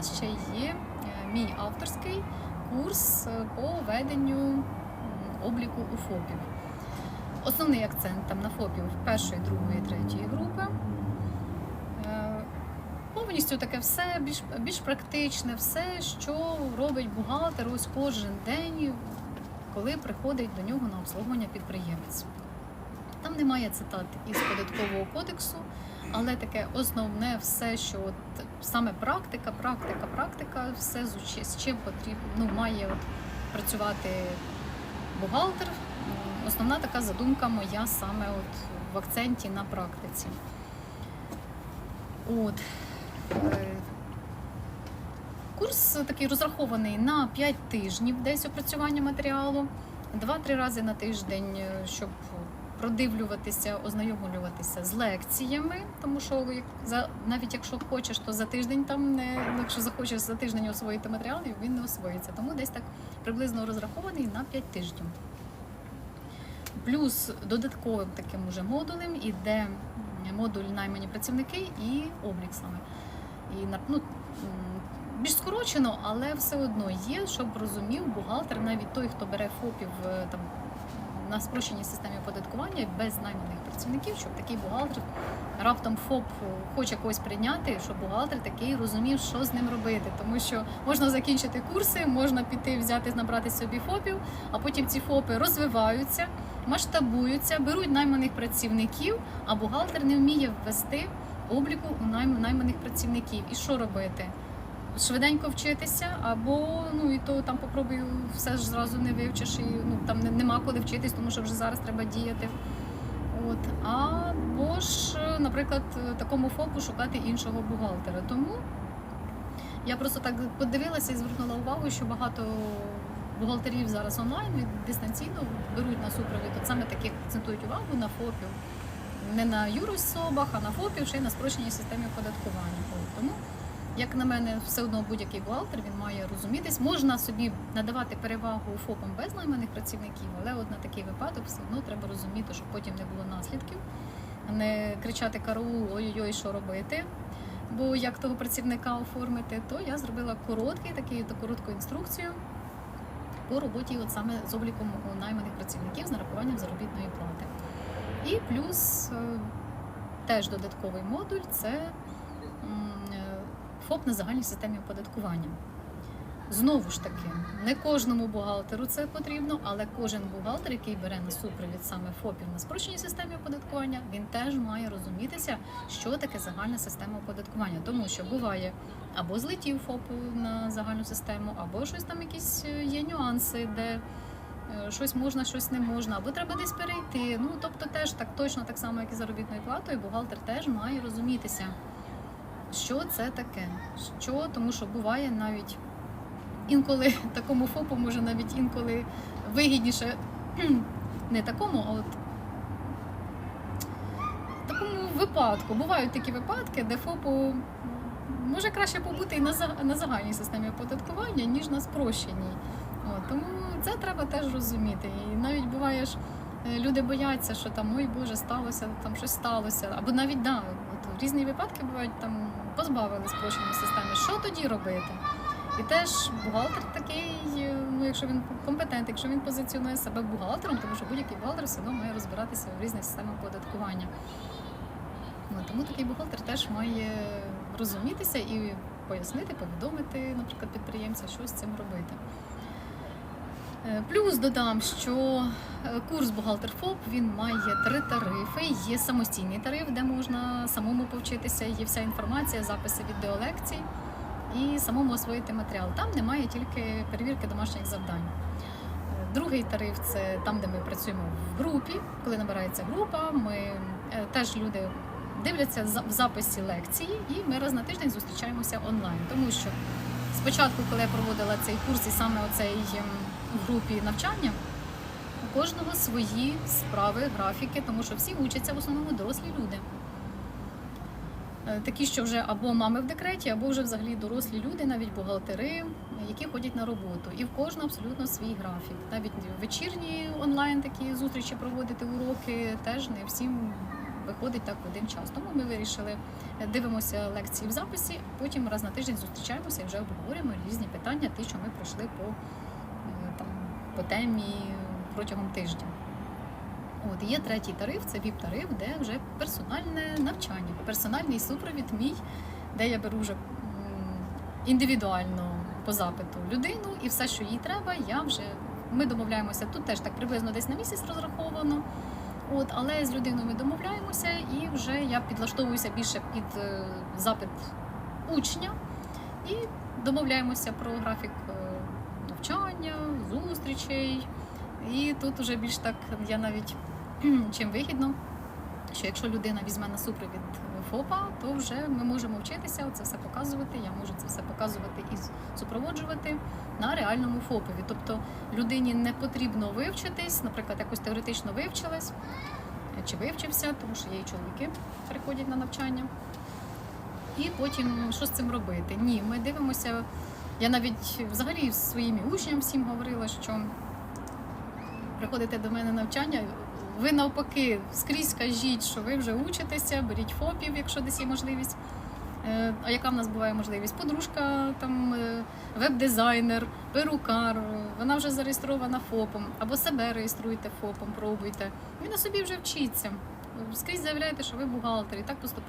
нас ще є е, мій авторський курс е, по веденню обліку у ФОПів. Основний акцент там на ФОПів першої, другої, третьої групи. Е, Повністю таке все більш, більш практичне, все, що робить бухгалтер ось кожен день, коли приходить до нього на обслуговування підприємець. Там немає цитат із податкового кодексу, але таке основне все, що от саме практика, практика, практика, все з чим потрібно ну, має от працювати бухгалтер. Основна така задумка моя саме от в акценті на практиці. От. Е, Курс такий розрахований на 5 тижнів десь опрацювання матеріалу, 2-3 рази на тиждень, е, щоб продивлюватися, ознайомлюватися з лекціями, тому що за, навіть якщо хочеш, то за тиждень там не якщо захочеш за тиждень освоїти матеріал, він не освоїться. Тому десь так приблизно розрахований на 5 тижнів. Плюс додатковим таким уже модулем іде модуль наймані працівники і облік саме. І ну, більш скорочено, але все одно є, щоб розумів бухгалтер, навіть той, хто бере ФОПів е, там на спрощеній системі оподаткування без найманих працівників, щоб такий бухгалтер раптом ФОП хоче когось прийняти, щоб бухгалтер такий розумів, що з ним робити. Тому що можна закінчити курси, можна піти взяти, набрати собі ФОПів, а потім ці ФОПи розвиваються, масштабуються, беруть найманих працівників, а бухгалтер не вміє ввести обліку у найм- найманих працівників. І що робити? Швиденько вчитися, або ну і то там попробую все ж зразу не вивчиш, і ну там нема коли вчитись, тому що вже зараз треба діяти. От або ж, наприклад, такому ФОПу шукати іншого бухгалтера. Тому я просто так подивилася і звернула увагу, що багато бухгалтерів зараз онлайн дистанційно беруть на супровід. От саме таких акцентують увагу на ФОПів. Не на юрособах, а на ФОПів, ще й на спрощеній системі оподаткування. Тому, як на мене, все одно будь-який бухгалтер він має розумітись. Можна собі надавати перевагу ФОПам без найманих працівників, але от на такий випадок все одно треба розуміти, щоб потім не було наслідків, не кричати караул, ой-ой-ой, що робити. Бо як того працівника оформити, то я зробила короткий такий та коротку інструкцію по роботі, от саме з обліком найманих працівників з нарахуванням заробітної плати. І плюс е, теж додатковий модуль це е, ФОП на загальній системі оподаткування. Знову ж таки, не кожному бухгалтеру це потрібно, але кожен бухгалтер, який бере на супровід саме ФОПів на спрощеній системі оподаткування, він теж має розумітися, що таке загальна система оподаткування. Тому що буває або злетів ФОП на загальну систему, або щось там якісь е, є нюанси, де е, щось можна, щось не можна, або треба десь перейти. Ну тобто, теж так точно так само, як і заробітною платою, бухгалтер теж має розумітися, що це таке, що тому, що буває навіть інколи такому ФОПу може навіть інколи вигідніше не такому, а от такому випадку. Бувають такі випадки, де ФОПу може краще побути і на, за- на загальній системі оподаткування, ніж на спрощеній. От, тому це треба теж розуміти. І навіть буває ж, люди бояться, що там ой Боже, сталося, там щось сталося. Або навіть да, от різні випадки бувають там позбавили спрощеної системи. Що тоді робити? І теж бухгалтер такий, е, ну якщо він компетентний, якщо він позиціонує себе бухгалтером, тому що будь-який бухгалтер все одно має розбиратися в різних системах оподаткування. Ну, тому такий бухгалтер теж має розумітися і пояснити, повідомити, наприклад, підприємця, що з цим робити. Е, Плюс додам, що е, курс бухгалтер ФОП він має три тарифи. Є самостійний тариф, де можна самому повчитися, є вся інформація, записи відеолекцій і самому освоїти матеріал. Там немає тільки перевірки домашніх завдань. Е, Другий тариф це там, де ми працюємо в групі. Коли набирається група, ми теж люди дивляться в записі лекції, і ми раз на тиждень зустрічаємося онлайн. Тому що спочатку, коли я проводила цей курс, і саме оцей ем, в групі навчання, у кожного свої справи, графіки, тому що всі учаться в основному дорослі люди. Е, Такі, що вже або мами в декреті, або вже взагалі дорослі люди, навіть бухгалтери, які ходять на роботу. І в кожного абсолютно свій графік. Навіть вечірні онлайн такі зустрічі проводити уроки теж не всім виходить так в один час. Тому ми вирішили, е, дивимося лекції в записі, потім раз на тиждень зустрічаємося і вже обговорюємо різні питання, ті, що ми пройшли по, там, по темі протягом тижня. От є третій тариф, це ВІП-тариф, де вже персональне навчання, персональний супровід мій, де я беру вже індивідуально по запиту людину, і все, що їй треба, я вже ми домовляємося. Тут теж так приблизно десь на місяць розраховано. От, але з людиною ми домовляємося, і вже я підлаштовуюся більше під е, запит учня і домовляємося про графік е, навчання, зустрічей. І тут уже більш так я навіть чим вигідно, що якщо людина візьме на супровід ФОПа, то вже ми можемо вчитися це все показувати. Я можу це все показувати і супроводжувати на реальному ФОПові. Тобто людині не потрібно вивчитись, наприклад, якось теоретично вивчилась чи вивчився, тому що є і чоловіки приходять на навчання. І потім що з цим робити? Ні, ми дивимося. Я навіть взагалі своїм учням всім говорила, що приходите до мене навчання. Ви навпаки скрізь кажіть, що ви вже учитеся, беріть ФОПів, якщо десь є можливість. Е, А яка в нас буває можливість? Подружка, там е, веб-дизайнер, перукар, вона вже зареєстрована ФОПом, або себе реєструйте ФОПом, пробуйте. Ви на собі вже вчіться. Скрізь заявляєте, що ви бухгалтер, і так поступово.